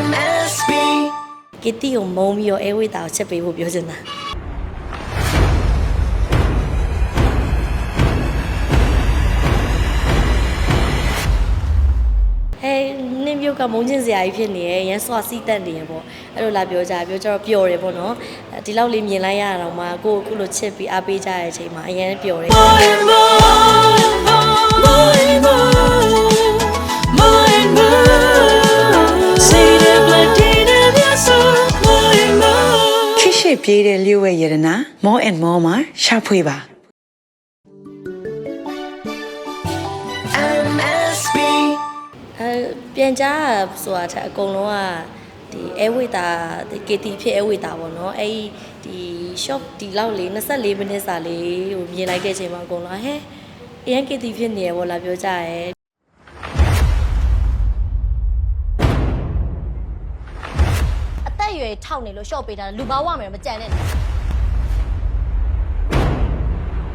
MSB ကီတီကိုမုံပြီးတော့အဲဝိတာကိုချက်ပေးဖို့ပြောချင်တာဟဲနင်းပြုတ်ကမုံချင်းစရာကြီးဖြစ်နေရယ်ရန်စွာစီးတက်နေရယ်ပေါ့အဲ့လိုလာပြောကြပြောကြတော့ပျော်တယ်ပေါ့နော်ဒီလောက်လေးမြင်လိုက်ရတော့မှကိုယ့်အခုလိုချစ်ပြီးအားပေးကြတဲ့အချိန်မှာအရင်ပျော်တယ် more ခိရှိပြေးတဲ့လျှို့ဝဲရတနာ more and more မှာရှာဖွေပါ MSB အဲပြန်ကြားဆိုတာထက်အကုန်လုံးကဒီအဲဝိတာဒီ KT ဖြစ်အဲဝိတာပေါ့နော်အဲ့ဒီ shop ဒီလောက်လေး24မိနစ်စာလေးဟိုမြင်လိုက်တဲ့အချိန်မှာအကုန်လုံးဟဲအရင် KT ဖြစ်နေရပေါ့လာပြောကြရဲ ရွယ်ထောက်နေလို့ရှော့ပေးတာလူဘာဝမယ်မကြံနဲ့နော်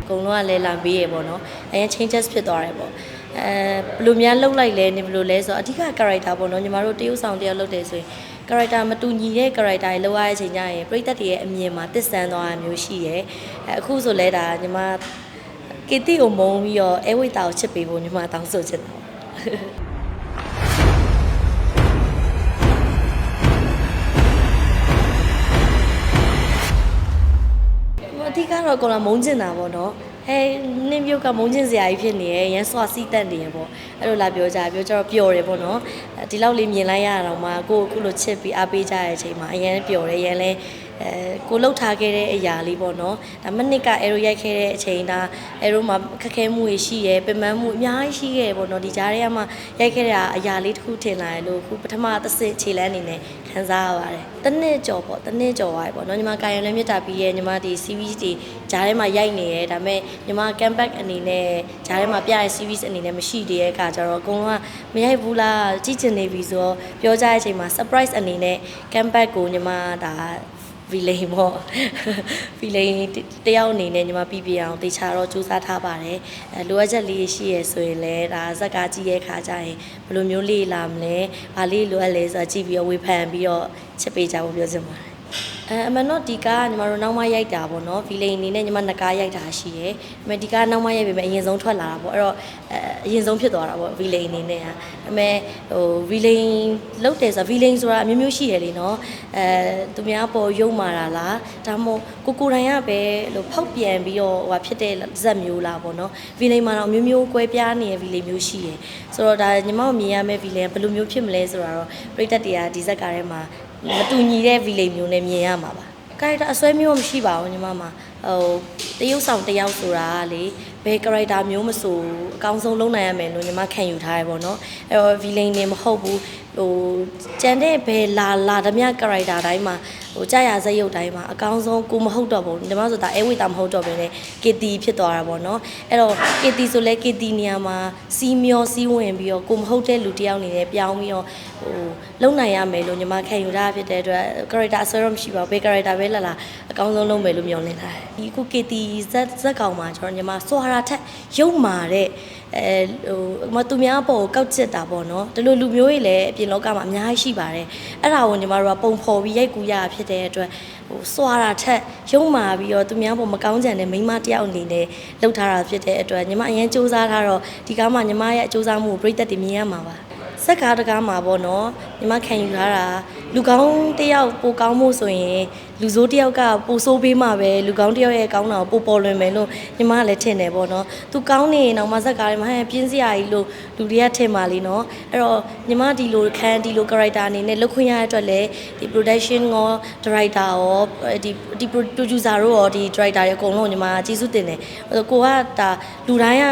အကုန်လုံးကလဲလာပေးရပေါ့နော်အရင် changes ဖြစ်သွားတယ်ပေါ့အဲဘယ်လိုများလှုပ်လိုက်လဲနေဘယ်လိုလဲဆိုတော့အဓိက character ပေါ့နော်ညီမတို့တရုပ်ဆောင်တယောက်လုပ်တယ်ဆိုရင် character မတူညီတဲ့ character တွေလောက်ရတဲ့အချိန်ကျရင်ပရိသတ်တွေရဲ့အမြင်မှာတစ်ဆန်းသွားတာမျိုးရှိရယ်အဲအခုဆိုလဲဒါညီမကီတီကိုမုံပြီးတော့အဲဝိတာကိုချစ်ပေးဖို့ညီမတောင်းဆိုချင်တာ ကတော့ကောင်လာမုန်းကျင်တာပေါ့နော်ဟဲနင်းပြုတ်ကမုန်းကျင်စရာကြီးဖြစ်နေရယ်ရန်စွာစီးတက်နေရယ်ပေါ့အဲ့လိုလာပြောကြပြောကြတော့ပျော်တယ်ပေါ့နော်ဒီလောက်လေးမြင်လိုက်ရတော့မှကိုယ့်အခုလိုချစ်ပြီးအားပေးကြတဲ့အချိန်မှာအရင်ပျော်တယ်ရန်လဲ အဲကိုလှုပ်ထားခဲ့တဲ့အရာလေးပေါ့နော်ဒါမနစ်ကအဲရိုရိုက်ခဲ့တဲ့အချိန်ဒါအဲရိုမှာခက်ခဲမှုတွေရှိရယ်ပင်ပန်းမှုအများကြီးရှိခဲ့ပေါ့နော်ဒီကြားထဲမှာရိုက်ခဲ့တဲ့အရာလေးတစ်ခုထင်လာတယ်လို့ခုပထမတစ်စစ်ခြေလန်းအနေနဲ့ခံစားရပါတယ်တစ်နှစ်ကျော်ပေါ့တစ်နှစ်ကျော်သွားပြီပေါ့နော်ညီမကာယံလည်းမြတ်တာပြီးရဲ့ညီမဒီ series တွေကြားထဲမှာရိုက်နေရဲဒါပေမဲ့ညီမ comeback အနေနဲ့ကြားထဲမှာပြတဲ့ series အနေနဲ့မရှိသေးတဲ့အခါကျတော့အကုန်လုံးကမရိုက်ဘူးလားကြည့်ချင်နေပြီဆိုတော့ပြောကြတဲ့အချိန်မှာ surprise အနေနဲ့ comeback ကိုညီမဒါ villain ပေါ့ villain တယောက်အနေနဲ့ညီမပြီးပြအောင်တေချာတော့စူးစမ်းထားပါတယ်အဲလိုအပ်ချက်လေးရှိရဆိုရင်လည်းဒါဇက်ကားကြည့်ရဲ့ခါကျရင်ဘယ်လိုမျိုးလေးလာမလဲဘာလေးလိုအပ်လဲဆိုတော့ကြည့်ပြီးတော့ဝေဖန်ပြီးတော့ချက်ပေးကြဖို့ပြောချင်ပါတယ် အဲအမှန်တော့ဒီကားကညီမတို့နောက်မှရိုက်တာပေါ့နော်ဗီလိန်အနေနဲ့ညီမနှစ်ကားရိုက်တာရှိတယ်။ဒါပေမဲ့ဒီကားနောက်မှရိုက်ပေမဲ့အရင်ဆုံးထွက်လာတာပေါ့။အဲ့တော့အဲအရင်ဆုံးဖြစ်သွားတာပေါ့ဗီလိန်အနေနဲ့က။ဒါပေမဲ့ဟိုဗီလိန်လုတ်တယ်ဆိုတာဗီလိန်ဆိုတာအမျိုးမျိုးရှိရလေနော်။အဲသူများပေါ်ယုံမာတာလား။ဒါမှမဟုတ်ကိုကိုယ်တိုင်ကပဲလို့ဖောက်ပြန်ပြီးတော့ဟိုဖြစ်တဲ့ဇက်မျိုးလားပေါ့နော်။ဗီလိန်မှာတော့အမျိုးမျိုးကွဲပြားနေတဲ့ဗီလိန်မျိုးရှိရယ်။ဆိုတော့ဒါညီမတို့မြင်ရမယ့်ဗီလိန်ကဘယ်လိုမျိုးဖြစ်မလဲဆိုတာတော့ပရိသတ်တွေကဒီဇက်ကားထဲမှာ မတူညီတဲ့ဗီလိန်မျိုးနဲ့မြင်ရမှာပါ။ character အစွဲမျိုးမရှိပါဘူးညီမမှာဟိုတရုပ်ဆောင်တယောက်ဆိုတာကလေဘယ် character မျိုးမဆိုအကောင်းဆုံးလုပ်နိုင်ရမယ်လို့ညီမခံယူထားရပေါ့နော်အဲ့တော့ villain နေမဟုတ်ဘူးဟိုကြံတဲ့ဘယ်လာလာဓမြ character တိုင်းမှာဟိုကြာရဇက်ရုပ်တိုင်းမှာအကောင်းဆုံးကိုမဟုတ်တော့ဘူးညီမဆိုတာအဲဝိတာမဟုတ်တော့ဘဲနဲ့ KT ဖြစ်သွားတာပေါ့နော်အဲ့တော့ KT ဆိုလဲ KT နေရာမှာစီးမျောစီးဝင်ပြီးတော့ကိုမဟုတ်တဲ့လူတစ်ယောက်အနေနဲ့ပြောင်းပြီးတော့ဟိုလုံနိုင်ရမယ်လို့ညီမခံယူထားဖြစ်တဲ့အတွက် character အစွဲတော့မရှိပါဘူးဘယ် character ပဲလာလာအကောင်းဆုံးလုပ်မယ်လို့မျှော်လင့်ထားတယ်ဒီအခု KT ဇက်ဇက်ကောင်မှာကျွန်တော်ညီမစွာရာထက်ရုပ်မာတဲ့အဲဟိုမသူများပေါ်ကိုကောက်ကျစ်တာပေါ့နော်ဒီလိုလူမျိုးတွေလည်းအပြင်လောကမှာအများကြီးရှိပါတယ်အဲ့ဒါကိုညီမတို့ကပုံဖော်ပြီးရိုက်ကူးရတာဖြစ်တဲ့အတွက်ဟိုစွာရာထက်ရုပ်မာပြီးတော့သူများပေါ်မကောင်းကြံတဲ့မိန်းမတစ်ယောက်အနေနဲ့လှုပ်ထားတာဖြစ်တဲ့အတွက်ညီမအရင်စူးစမ်းထားတော့ဒီကားမှာညီမရဲ့အစူးစမ်းမှုကိုပြည့်သက်တွေမြင်ရမှာပါ စက်ကားတကားမှာပေါ့နော်ညီမခံယူထားတာလူကောင်းတယောက်ပိုကောင်းမှုဆိုရင်လူဆိုးတယောက်ကပိုဆိုးပေးမှာပဲလူကောင်းတယောက်ရဲ့ကောင်းတာကိုပိုပေါ်လွင်မယ်လို့ညီမကလည်းထင်တယ်ပေါ့နော်သူကောင်းနေရင်တော့မစက်ကားတွေမှာဟဲ့ပြင်းစရာကြီးလို့လူတွေကထင်ပါလိမ့်နော်အဲ့တော့ညီမဒီလိုခန်းဒီလို character အနေနဲ့လုပ်ခွင့်ရတဲ့အတွက်လည်းဒီ production ရော director ရောဒီဒီ producer တို့ရောဒီ director တွေအကုန်လုံးညီမကျေးဇူးတင်တယ်အဲ့တော့ကိုကဒါလူတိုင်းက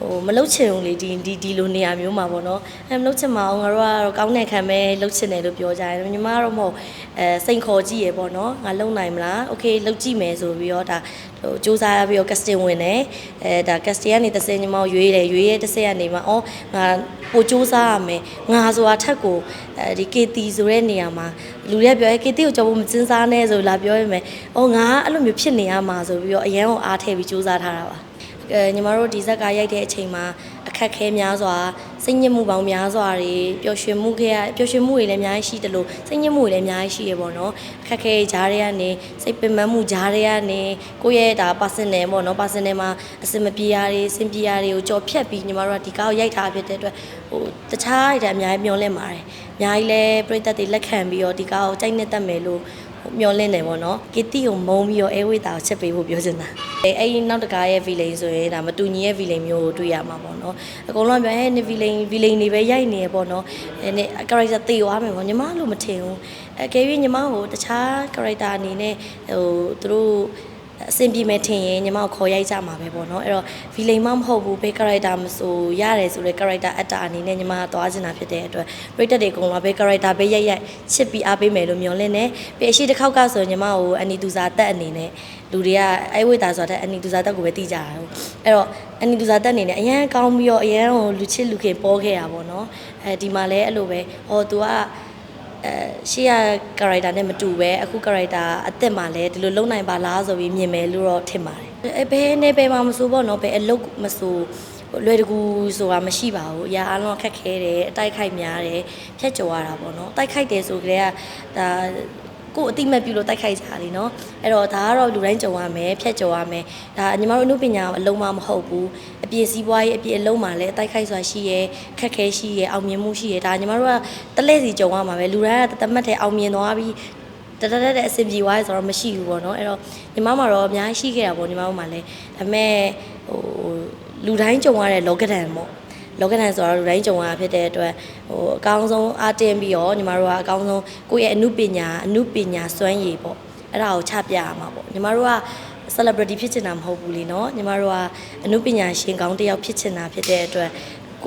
ဟိုမလုတ်ချင်ဘူးလေဒီဒီဒီလိုနေရာမျိုးမှာပေါ့နော်အဲမလုတ်ချင်မအောင်ငါတို့ကတော့ကောင်းတဲ့ခံပဲလုတ်ချင်တယ်လို့ပြောကြတယ်ညီမကတော့မဟုတ်အဲစိန်ခေါ်ကြည့်ရပေါ့နော်ငါလုံနိုင်မလားโอเคလုတ်ကြည့်မယ်ဆိုပြီးတော့ဒါဟိုစူးစမ်းပြီးတော့ casting ဝင်တယ်အဲဒါ casting ကနေတစ်စင်းညီမကိုရွေးတယ်ရွေးရဲတစ်စင်းကနေမှအော်ငါပိုစူးစမ်းရမယ်ငါဆိုတာထက်ကိုအဲဒီ KT ဆိုတဲ့နေရာမှာလူတွေကပြောရဲ KT ကိုကြောက်ဖို့မစင်းစားနဲ့ဆိုလာပြောရမယ်အော်ငါအဲ့လိုမျိုးဖြစ်နေရမှာဆိုပြီးတော့အရန်ကိုအားထည့်ပြီးစူးစမ်းထားတာပါ အဲ ညီမတို့ဒီဇက်ကရိုက်တဲ့အချိန်မှာအခအခက်ခဲများစွာစိတ်ညစ်မှုပေါင်းများစွာတွေပျော်ရွှင်မှုခဲ့ရပျော်ရွှင်မှုတွေလည်းအများကြီးရှိတယ်လို့စိတ်ညစ်မှုတွေလည်းအများကြီးရှိရပေါ့နော်အခက်ခဲဂျားတွေကနေစိတ်ပင်ပန်းမှုဂျားတွေကနေကိုယ့်ရဲ့ဒါ personal ပေါ့နော် personal မှာအစင်မပြေရတွေစင်ပြေရတွေကိုကြော်ဖြတ်ပြီးညီမတို့ကဒီကားကိုရိုက်ထားဖြစ်တဲ့အတွက်ဟိုတခြားတွေအများကြီးမျောလင့်ပါတယ်အများကြီးလည်းပြိသက်တွေလက်ခံပြီးတော့ဒီကားကိုကြိုက်နှစ်သက်မယ်လို့ မျောလင့်တယ်ပေါ့နော်ကီတီကိုမုံပြီးတော့အဲဝိတာကိုချက်ပေးဖို့ပြောချင်တာအဲအဲ့ဒီနောက်တကားရဲ့ villain ဆိုရင်ဒါမတူညီရဲ့ villain မျိုးကိုတွေ့ရမှာပေါ့နော်အကုန်လုံးကပြောဟဲ့နေ villain villain တွေပဲရိုက်နေရပေါ့နော်အဲနေ character တေသွားမယ်ပေါ့ညီမလို့မထင်ဘူးအဲကဲပြီးညီမကိုတခြား character အနေနဲ့ဟိုသူတို့ အဆင်ပြေမယ်ထင်ရင်ညီမကိုခေါ်ရိုက်ကြမှာပဲပေါ့နော်အဲ့တော့ villain မမဟုတ်ဘူးဘယ် character မဆိုရတယ်ဆိုတဲ့ character actor အနေနဲ့ညီမကသွားချင်တာဖြစ်တဲ့အတွက်ပရိသတ်တွေအကုန်လုံးဘယ် character ပဲရိုက်ရိုက်ချစ်ပြီးအားပေးမယ်လို့မျှော်လင့်နေပြီးအရှိတစ်ခေါက်ကဆိုညီမကိုအနီသူစာတက်အနေနဲ့လူတွေကအဲ့ဝိတာဆိုတာတဲ့အနီသူစာတက်ကိုပဲသိကြတာဟုတ်အဲ့တော့အနီသူစာတက်အနေနဲ့အရန်ကောင်းပြီးတော့အရန်ဟိုလူချစ်လူခင်ပေါ်ခဲ့တာပေါ့နော်အဲဒီမှာလည်းအဲ့လိုပဲဟော तू က အဲရှေ့ရ character နဲ့မတူပဲအခု character အသက်မှလည်းဒီလိုလုံနိုင်ပါလားဆိုပြီးမြင်မယ်လို့တော့ထင်ပါတယ်အဲဘယ်နဲ့ဘယ်မှာမဆိုပေါ့နော်ဘယ်အလုပ်မဆိုလွယ်တကူဆိုတာမရှိပါဘူးအရာအလုံးအခက်ခဲတယ်အတိုက်ခိုက်များတယ်ဖြတ်ကျော်ရတာပေါ့နော်တိုက်ခိုက်တယ်ဆိုကြတဲ့ကဒါ ကိုယ်အတိမတ်ပြုလို့တိုက်ခိုက်ကြတာလीနော်အဲ့တော့ဒါကတော့လူတိုင်းကြုံရမယ်ဖြတ်ကျော်ရမယ်ဒါညီမတို့အမှုပညာအလုံးမမဟုတ်ဘူးအပြည့်စည်းပွားရေးအပြည့်အလုံးမှာလည်းတိုက်ခိုက်စွာရှိရဲခက်ခဲရှိရဲအောင်မြင်မှုရှိရဲဒါညီမတို့ကတလဲစီကြုံရမှာပဲလူတိုင်းကတသက်မှတ်တဲ့အောင်မြင်သွားပြီးတတတက်တဲ့အဆင်ပြေသွားရဆိုတော့မရှိဘူးပေါ့နော်အဲ့တော့ညီမမှာတော့အများကြီးရှိခဲ့တာပေါ့ညီမတို့မှာလည်းဒါပေမဲ့ဟိုလူတိုင်းကြုံရတဲ့လောကဒဏ်ပေါ့ လောကဒဏ်ဆိုတော့လူတိုင်းကြုံရတာဖြစ်တဲ့အတွက်ဟိုအကောင်းဆုံးအားတင်ပြီးတော့ညီမတို့ကအကောင်းဆုံးကိုယ့်ရဲ့အမှုပညာအမှုပညာစွမ်းရည်ပေါ့အဲ့ဒါကိုချပြရမှာပေါ့ညီမတို့က celebrity ဖြစ်ချင်တာမဟုတ်ဘူးလीเนาะညီမတို့ကအမှုပညာရှင်ကောင်းတစ်ယောက်ဖြစ်ချင်တာဖြစ်တဲ့အတွက်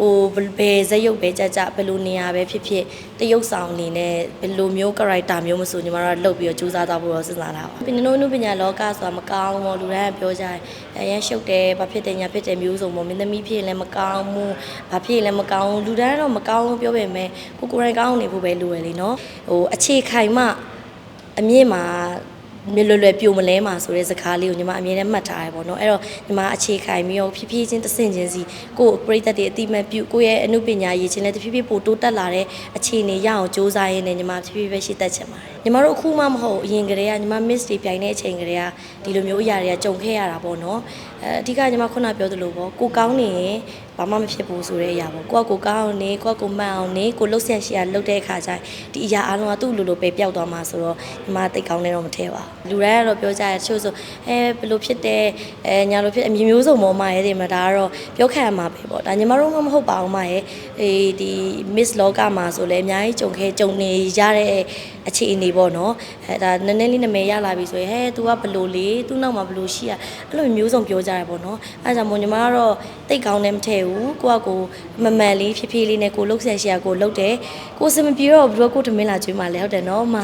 ကိုဘယ်ဇက်ရုပ်ပဲကြကြဘယ်လိုနေရာပဲဖြစ်ဖြစ်တရုပ်ဆောင်အနေနဲ့ဘယ်လိုမျိုး character မျိုးမဆိုညီမတို့ကလုပ်ပြီးတော့ကြိုးစားသွားဖို့တော့စဉ်းစားတာပါ။ပင်နိုးနုပညာလောကဆိုတာမကောင်းဘူးလူတိုင်းကပြောကြတယ်။အရင်ရှုပ်တယ်ဘာဖြစ်တယ်ညာဖြစ်တယ်မျိုးစုံပေါ့မင်းသမီးဖြစ်ရင်လည်းမကောင်းဘူး။ဘာဖြစ်ရင်လည်းမကောင်းဘူးလူတိုင်းတော့မကောင်းဘူးပြောပေမဲ့ကိုကိုယ်တိုင်ကောင်းနေဖို့ပဲလိုရလေနော်။ဟိုအခြေခိုင်မှအမြင့်မှာ မြေလွယ်လွယ်ပြိုမလဲမှာဆိုတဲ့စကားလေးကိုညီမအမြဲတမ်းမှတ်ထားရပေါ့နော်အဲ့တော့ညီမအခြေခိုင်ပြီးတော့ဖြည်းဖြည်းချင်းတဆင့်ချင်းစီကိုယ့်ပရိသတ်တွေအတိမတ်ပြုကိုယ့်ရဲ့အမှုပညာရည်ချင်းလည်းတဖြည်းဖြည်းပိုတိုးတက်လာတဲ့အခြေအနေရအောင်စူးစမ်းရင်းနဲ့ညီမဖြည်းဖြည်းပဲရှိတတ်ချင်ပါတယ်ညီမတို့အခုမှမဟုတ်အရင်ကတည်းကညီမ miss တွေပြိုင်တဲ့အချိန်ကတည်းကဒီလိုမျိုးအရာတွေကကြုံခဲ့ရတာပေါ့နော်အဲအဓိကညီမခုနပြောသလိုပေါ့ကိုကောင်းနေရင်ဘာမှမဖြစ်ဘူးဆိုတဲ့အရာပေါ့ကိုကကိုကောင်းအောင်နေကိုကကိုမှန်အောင်နေကိုလှုပ်ဆက်ရှိရလှုပ်တဲ့အခါကျရင်ဒီအရာအလုံးကသူ့လိုလိုပဲပျောက်သွားမှာဆိုတော့ညီမတိတ်ကောင်းနေတော့မထဲပါဘူးလူတိုင်းကတော့ပြောကြရတချို့ဆိုအဲဘယ်လိုဖြစ်တယ်အဲညာလိုဖြစ်အမျိုးမျိုးစုံပေါ်မှာရဲ့ဒီမှာဒါကတော့ပြောခံရမှာပဲပေါ့ဒါညီမတို့ကမဟုတ်ပါဘူးမရဲ့အေးဒီ Miss Loga မှာဆိုလည်းအများကြီးကြုံခဲ့ကြုံနေရတဲ့အခြေအနေပေါ့နော်အဲဒါနည်းနည်းလေးနာမည်ရလာပြီဆိုရင်ဟဲ तू ကဘယ်လိုလေသူ့နောက်မှာဘယ်လိုရှိရအဲ့လိုမျိုးစုံပြောကြရပေါ့နော်အဲဒါကြောင့်မို့ညီမကတော့တိတ်ကောင်းတယ်မထည့်ဘူးကိုကကိုမမှန်လေးဖြည်းဖြည်းလေးနဲ့ကိုလှုပ်ဆက်ရှိရကိုလှုပ်တယ်ကိုစင်မပြေတော့ဘယ်တော့ကိုထမင်းလာကျွေးမှလဲဟုတ်တယ်နော်မ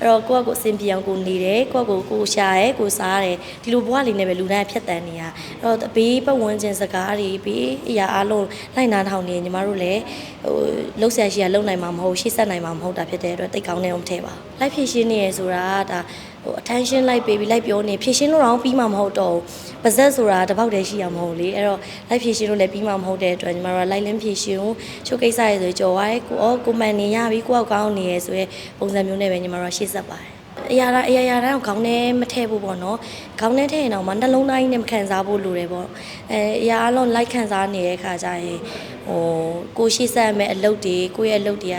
အဲ့တော့ကိုကကိုအစင်ပြေအောင်ကိုနေတယ်ကိုကကိုကိုရှာရဲကိုစားတယ်ဒီလိုဘဝလေးနဲ့ပဲလူတိုင်းဖြတ်တန်းနေရအဲ့တော့ဘေးပတ်ဝန်းကျင်စကားတွေဘေးအရာအလုံးလိုက်နာထောင်နေညီမတို့လည်းဟိုလှုပ်ဆက်ရှိရလှုပ်နိုင်မှာမဟုတ်ရှေ့ဆက်နိုင်မှာမဟုတ်တာဖြစ်တဲ့အတွက်တိတ်ကောင်းတယ်မထည့်ပါလိုက်ဖြည့်ရှင်းနေရဆိုတာဒါဟို attention လိုက်ပေးပြီးလိုက်ပြောနေဖြည့်ရှင်းလို့တော့ပြီးမှမဟုတ်တော့ဘူးပါဇက်ဆိုတာတစ်ပေါက်တည်းရှိရမဟုတ်လေအဲ့တော့လိုက်ဖြည့်ရှင်းလို့လည်းပြီးမှမဟုတ်တဲ့အတွက်ညီမတို့ကလိုက်လင်းဖြည့်ရှင်းကိုချုပ်ကိစ္စရဆိုကြော်သွားရဲကိုအော်ကိုမန်နေရပြီကိုအောက်ကောင်းနေရဆိုရဲပုံစံမျိုးနဲ့ပဲညီမတို့ကရှေ့ဆက်ပါတယ်အရာတိုင်းအရာရာတိုင်းကိုခေါင်းထဲမထည့်ဘူးပေါ့နော်ခေါင်းထဲထည့်ရင်တော့မှနှလုံးသားကြီးနဲ့မခံစားဖို့လိုတယ်ပေါ့အဲအရာအလုံးလိုက်ခံစားနေတဲ့ခါကျရင်ဟိုကိုရှေ့ဆက်ရမယ့်အလုပ်တွေကိုယ့်ရဲ့အလုပ်တွေက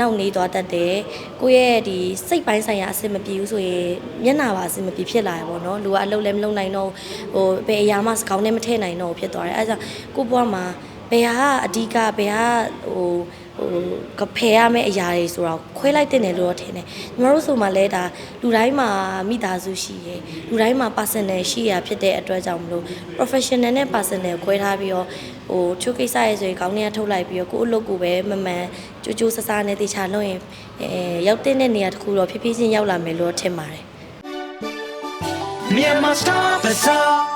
နောက်နေသွားတတ်တယ်ကိုယ့်ရဲ့ဒီစိတ်ပိုင်းဆိုင်ရာအဆင်မပြေဘူးဆိုရင်မျက်နှာပါအဆင်မပြေဖြစ်လာရပေါ့နော်လူကအလုပ်လည်းမလုပ်နိုင်တော့ဟိုဘယ်အရာမှစကောင်းနဲ့မထည့်နိုင်တော့ဘူးဖြစ်သွားတယ်အဲဒါကြောင့်ကိုယ့်ဘဝမှာဘယ်ဟာအဓိကဘယ်ဟာဟို ဟိုကဖယ်ရမယ့်အရာတွေဆိုတော့ခွဲလိုက်တင်တယ်လို့တော့ထင်တယ်ညီမတို့ဆိုမှလည်းဒါလူတိုင်းမှာမိသားစုရှိရယ်လူတိုင်းမှာ personal ရှိရဖြစ်တဲ့အတွက်ကြောင့်မလို့ professional နဲ့ personal ကိုခွဲထားပြီးတော့ဟိုချိုးကိစ္စရဲ့ဆိုရင်ခေါင်းထဲကထုတ်လိုက်ပြီးတော့ကိုယ့်အလုပ်ကိုပဲမမှန်ကြိုးကြိုးဆဆနဲ့တေချာလုပ်ရင်အဲရောက်တဲ့နေရာတစ်ခုတော့ဖြည်းဖြည်းချင်းရောက်လာမယ်လို့ထင်ပါတယ် Myanmar Star Bazaar